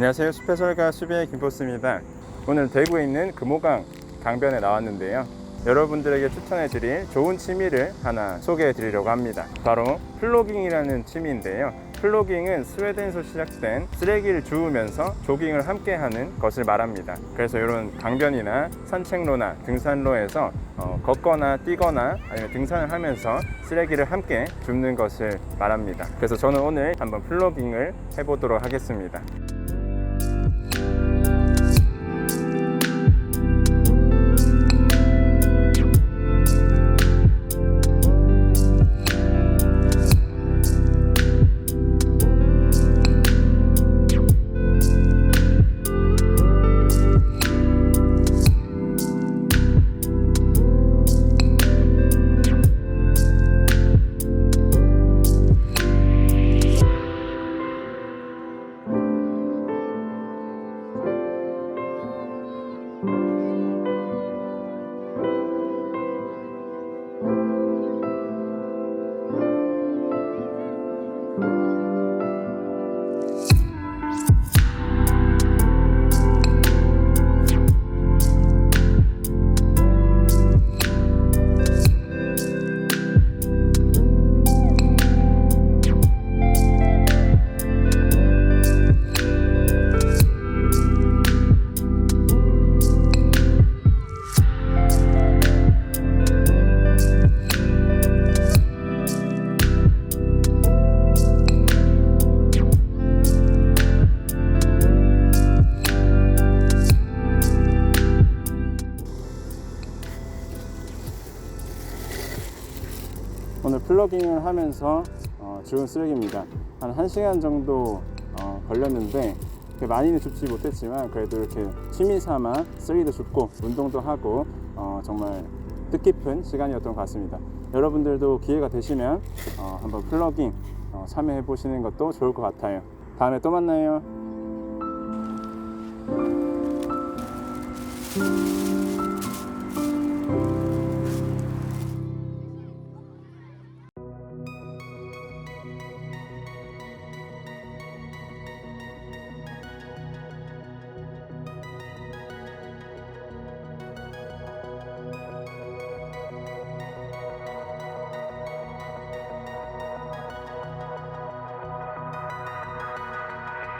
안녕하세요. 숲해설가 수비의 김포스입니다. 오늘 대구에 있는 금호강 강변에 나왔는데요. 여러분들에게 추천해 드릴 좋은 취미를 하나 소개해 드리려고 합니다. 바로 플로깅이라는 취미인데요. 플로깅은 스웨덴에서 시작된 쓰레기를 주우면서 조깅을 함께 하는 것을 말합니다. 그래서 이런 강변이나 산책로나 등산로에서 어, 걷거나 뛰거나 아니면 등산을 하면서 쓰레기를 함께 줍는 것을 말합니다. 그래서 저는 오늘 한번 플로깅을 해보도록 하겠습니다. 오늘 플러깅을 하면서 어, 주운 쓰레기입니다. 한 1시간 정도 어, 걸렸는데 많이는 줍지 못했지만 그래도 이렇게 취미 삼아 쓰레기도 줍고 운동도 하고 어, 정말 뜻깊은 시간이었던 것 같습니다. 여러분들도 기회가 되시면 어, 한번 플러깅 어, 참여해 보시는 것도 좋을 것 같아요. 다음에 또 만나요.